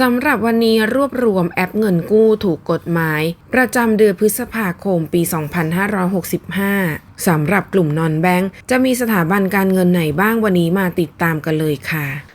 สำหรับวันนี้รวบรวมแอปเงินกู้ถูกกฎหมาย ประจำเดือนพฤษภาคมปี 2565 สำหรับกลุ่มนอนแบงก์จะมีสถาบันการเงินไหนบ้างวันนี้มาติดตามกันเลยค่ะ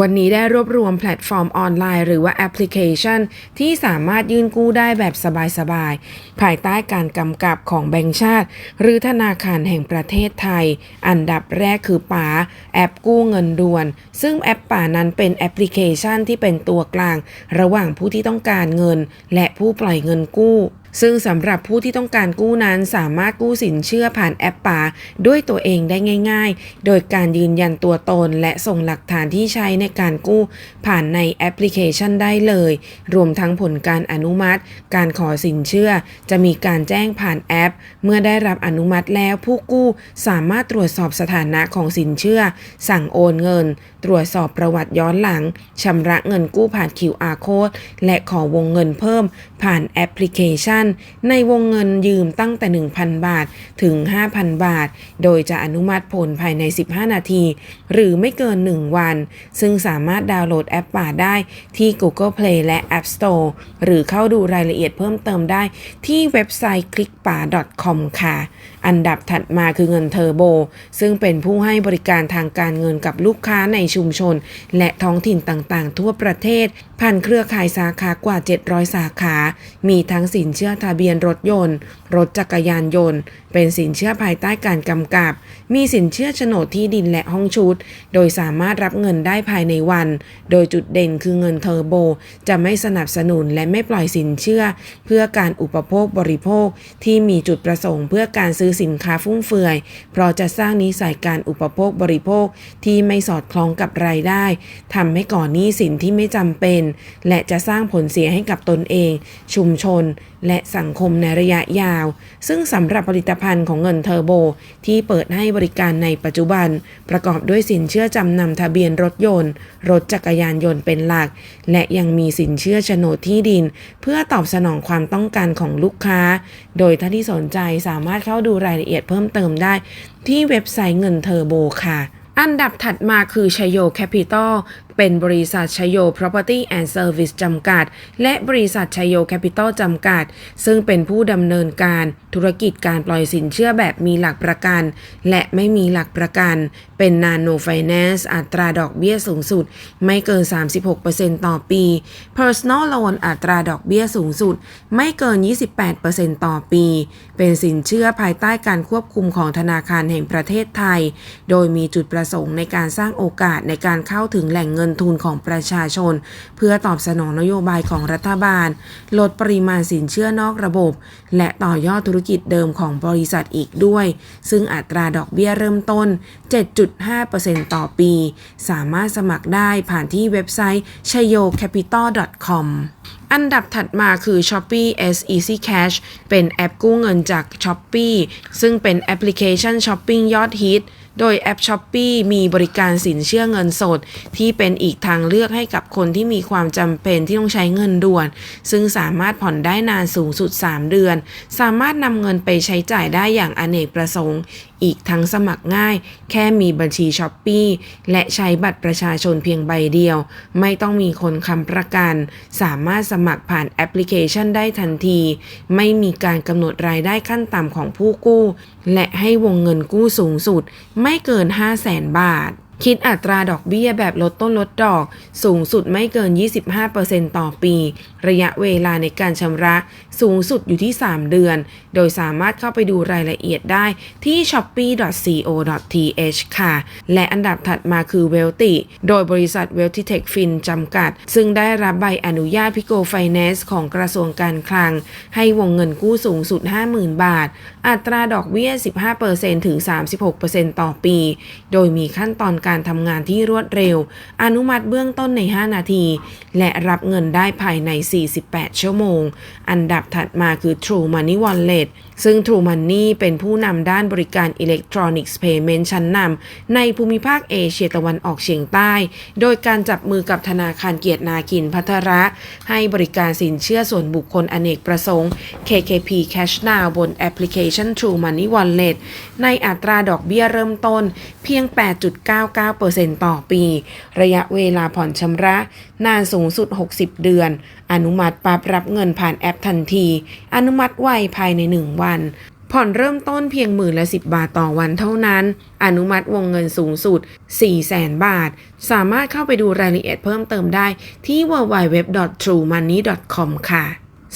วันนี้ได้รวบรวมแพลตฟอร์มออนไลน์ หรือว่าแอปพลิเคชัน ที่สามารถยื่นกู้ได้แบบสบายๆ ภายใต้การกำกับของแบงก์ชาติ หรือธนาคารแห่งประเทศไทย อันดับแรกคือป๋าแอปกู้เงินด่วน ซึ่งแอปป๋านั้นเป็นแอปพลิเคชันที่เป็นตัวกลาง ระหว่างผู้ที่ต้องการเงิน และผู้ปล่อยเงินกู้ ซึ่งสำหรับผู้ที่ต้องการกู้นั้นสามารถกู้สินเชื่อผ่านแอปป่าด้วยตัวเองได้ง่าย ๆ โดยการยืนยันตัวตนและส่งหลักฐานที่ใช้ในการกู้ผ่านในแอปพลิเคชันได้เลย รวมทั้งผลการอนุมัติ การขอสินเชื่อ จะมีการแจ้งผ่านแอป เมื่อได้รับอนุมัติแล้วผู้กู้สามารถตรวจสอบสถานะของสินเชื่อ สั่งโอนเงิน ตรวจสอบประวัติย้อนหลังชำระเงินกู้ผ่าน QR code และขอวงเงินเพิ่ม ผ่านแอปพลิเคชัน ในวงเงินยืมตั้งแต่ 1,000 บาทถึง 5,000 บาท โดยจะอนุมัติผลภายใน 15 นาที หรือไม่เกิน 1 วัน ซึ่งสามารถดาวน์โหลดแอปป่าได้ที่ Google Play และ App Store หรือเข้าดูรายละเอียดเพิ่มเติมได้ที่เว็บไซต์ clickpa.com ค่ะ อันดับถัดมาคือเงินเทอร์โบ ซึ่งเป็นผู้ให้บริการทางการเงินกับลูกค้าในชุมชน และท้องถิ่นต่างๆ ทั่วประเทศ ผ่านเครือข่ายสาขากว่า 700 สาขา มีทั้งสินเชื่อทะเบียนรถยนต์ รถจักรยานยนต์ เป็นสินเชื่อภายใต้การกำกับ มีสินเชื่อโฉนดที่ดินและห้องชุด โดยสามารถรับเงินได้ภายในวัน โดยจุดเด่นคือเงินเทอร์โบ จะไม่สนับสนุนและไม่ปล่อยสินเชื่อ เพื่อการอุปโภคบริโภคที่มีจุดประสงค์เพื่อการซื้อสินค้าฟุ่มเฟือย เพราะจะสร้างนิสัยการอุปโภคบริโภคที่ไม่สอดคล้องกับรายได้ทำให้ก่อนหนี้สินที่ไม่จำเป็น และจะสร้างผลเสียให้กับตนเอง ชุมชน และสังคมในระยะยาว ซึ่งสำหรับผลิตภัณฑ์ของเงินเทอร์โบ ที่เปิดให้บริการในปัจจุบัน ประกอบด้วยสินเชื่อจำนำทะเบียนรถยนต์ รถจักรยานยนต์เป็นหลัก และยังมีสินเชื่อโฉนดที่ดิน เพื่อตอบสนองความต้องการของลูกค้า โดยท่านที่สนใจสามารถเข้าดูรายละเอียดเพิ่มเติมได้ ที่เว็บไซต์เงินเทอร์โบค่ะ อันดับถัดมาคือชโยแคปิตอลเป็นบริษัทชโย Property and Service จำกัด และบริษัทชโยแคปิตอลจำกัด ซึ่งเป็นผู้ดำเนินการธุรกิจการปล่อยสินเชื่อแบบมีหลักประกัน และไม่มีหลักประกัน เป็นนาโนไฟแนนซ์อัตราดอกเบี้ยสูงสุด ไม่เกิน 36%ต่อปี Personal Loan อัตราดอกเบี้ยสูงสุด ไม่เกิน 28%ต่อปี เป็นสินเชื่อภายใต้การควบคุมของธนาคารแห่งประเทศไทย โดยมีจุดประสงค์ในการสร้างโอกาสในการเข้าถึงแหล่งเงินทุนของประชาชน เพื่อตอบสนองนโยบายของรัฐบาล ลดปริมาณสินเชื่อนอกระบบ และต่อยอดธุรกิจเดิมของบริษัทอีกด้วย ซึ่งอัตราดอกเบี้ยเริ่มต้น 7.5%ต่อปี สามารถสมัครได้ผ่านที่เว็บไซต์ chayocapital.com อันดับถัดมาคือ Shopee S Easy Cash เป็นแอปกู้เงินจาก Shopee ซึ่งเป็นแอปพลิเคชันช้อปปิ้งยอดฮิต โดยแอปช้อปปีมีบริการสินเชื่อเงินสด ที่เป็นอีกทางเลือกให้กับคนที่มีความจำเป็นที่ต้องใช้เงินด่วน ซึ่งสามารถผ่อนได้นานสูงสุด 3 เดือน สามารถนำเงินไปใช้จ่ายได้อย่างอเนกประสงค์ อีกทั้งสมัครง่าย แค่มีบัญชีช้อปปีและใช้บัตรประชาชนเพียงใบเดียว ไม่ต้องมีคนค้ำประกัน สามารถสมัครผ่านแอปพลิเคชันได้ทันที ไม่มีการกำหนดรายได้ขั้นต่ำของผู้กู้ และให้วงเงินกู้สูงสุด ไม่เกิน 5 0 0แสนบาท คิดอัตราดอกเบี้ยแบบลดต้นลดดอก สูงสุดไม่เกิน 25%ต่อปี ระยะเวลาในการชำระสูงสุดอยู่ที่ 3 เดือน โดยสามารถเข้าไปดูรายละเอียดได้ที่ shopee.co.th ค่ะ และอันดับถัดมาคือ Wealthy โดยบริษัท Wealthy Tech Fin จำกัด ซึ่งได้รับใบอนุญาต Pico Finance ของกระทรวงการคลัง ให้วงเงินกู้สูงสุด 50,000 บาท อัตราดอกเบี้ย 15%ถึง 36%ต่อปี โดยมีขั้นตอนการการทำงานที่รวดเร็ว อนุมัติเบื้องต้นใน 5 นาที และรับเงินได้ภายใน 48 ชั่วโมง อันดับถัดมาคือ True Money Wallet ซึ่ง True Money เป็นผู้นำด้านบริการ Electronics Payment ชั้นนำในภูมิภาคเอเชียตะวันออกเฉียงใต้ โดยการจับมือกับธนาคารเกียรตินาคินพัทระ ให้บริการสินเชื่อส่วนบุคคลอเนกประสงค์ KKP Cash Now บนแอปพลิเคชัน True Money Wallet ในอัตราดอกเบี้ยเริ่มต้นเพียง 8.9 8.99%ต่อปี ระยะเวลาผ่อนชำระ นานสูงสุด 60 เดือน อนุมัติปรับรับเงินผ่านแอปทันที อนุมัติไวภายใน 1 วันผ่อนเริ่มต้นเพียงหมื่นละ 10 บาทต่อวันเท่านั้น อนุมัติวงเงินสูงสุด 400,000 บาท สามารถเข้าไปดูรายละเอียดเพิ่มเติมได้ที่ www.truemoney.com ค่ะ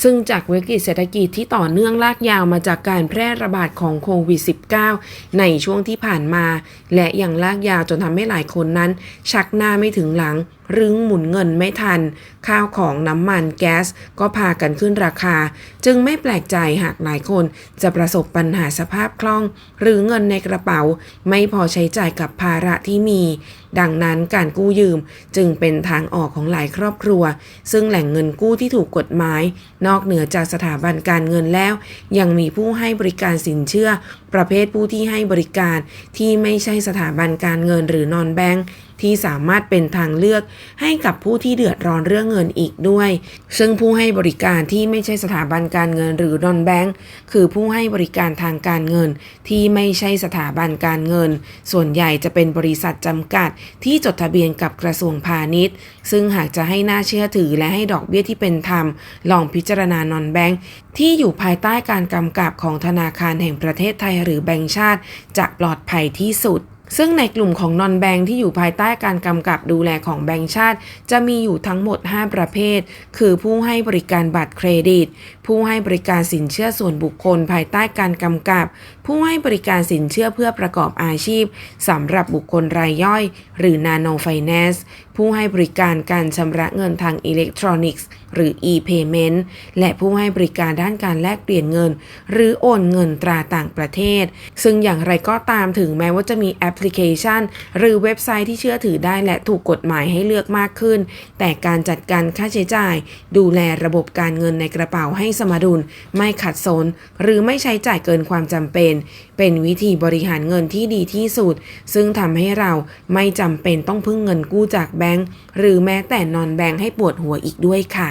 ซึ่งจากวิกฤตเศรษฐกิจที่ต่อเนื่องลากยาวมาจากการแพร่ระบาดของโควิด -19 ในช่วงที่ผ่านมา และยังลากยาวจนทำให้หลายคนนั้น ชักหน้าไม่ถึงหลัง รึงหมุนเงินไม่ทัน ข้าวของน้ำมันแก๊สก็พากันขึ้นราคา จึงไม่แปลกใจหากหลายคนจะประสบปัญหาสภาพคล่อง หรือเงินในกระเป๋า ไม่พอใช้จ่ายกับภาระที่มี ดังนั้นการกู้ยืมจึงเป็นทางออกของหลายครอบครัว ซึ่งแหล่งเงินกู้ที่ถูกกฎหมาย นอกเหนือจากสถาบันการเงินแล้ว ยังมีผู้ให้บริการสินเชื่อ ประเภทผู้ที่ให้บริการที่ไม่ใช่สถาบันการเงินหรือนอนแบงก์ ที่สามารถเป็นทางเลือกให้กับผู้ที่เดือดร้อนเรื่องเงินอีกด้วย ซึ่งผู้ให้บริการที่ไม่ใช่สถาบันการเงินหรือนอนแบงก์คือผู้ให้บริการทางการเงิน ที่ไม่ใช่สถาบันการเงิน ส่วนใหญ่จะเป็นบริษัทจำกัดที่จดทะเบียนกับกระทรวงพาณิชย์ ซึ่งหากจะให้น่าเชื่อถือและให้ดอกเบี้ยที่เป็นธรรม ลองพิจารณานอนแบงก์ที่อยู่ภายใต้การกำกับของธนาคารแห่งประเทศไทยหรือแบงก์ชาติ จะปลอดภัยที่สุด ซึ่งในกลุ่มของนอนแบงที่อยู่ภายใต้การกำกับดูแลของแบงก์ชาติ จะมีอยู่ทั้งหมด 5 ประเภท คือผู้ให้บริการบัตรเครดิต ผู้ให้บริการสินเชื่อส่วนบุคคลภายใต้การกำกับ ผู้ให้บริการสินเชื่อเพื่อประกอบอาชีพสำหรับบุคคลรายย่อย หรือ Nano Finance ผู้ให้บริการการชำระเงินทางอิเล็กทรอนิกส์หรือ e-payment และผู้ให้บริการด้านการแลกเปลี่ยนเงิน หรือโอนเงินตราต่างประเทศ ซึ่งอย่างไรก็ตามถึงแม้ว่าจะมีแอปพลิเคชัน หรือเว็บไซต์ที่เชื่อถือได้และถูกกฎหมายให้เลือกมากขึ้น แต่การจัดการค่าใช้จ่าย ดูแลระบบการเงินในกระเป๋าให้สมดุล ไม่ขัดสน หรือไม่ใช้จ่ายเกินความจำเป็น เป็นวิธีบริหารเงินที่ดีที่สุด ซึ่งทำให้เราไม่จำเป็นต้องพึ่งเงินกู้จากแบงก์หรือแม้แต่นอนแบงก์ให้ปวดหัวอีกด้วยค่ะ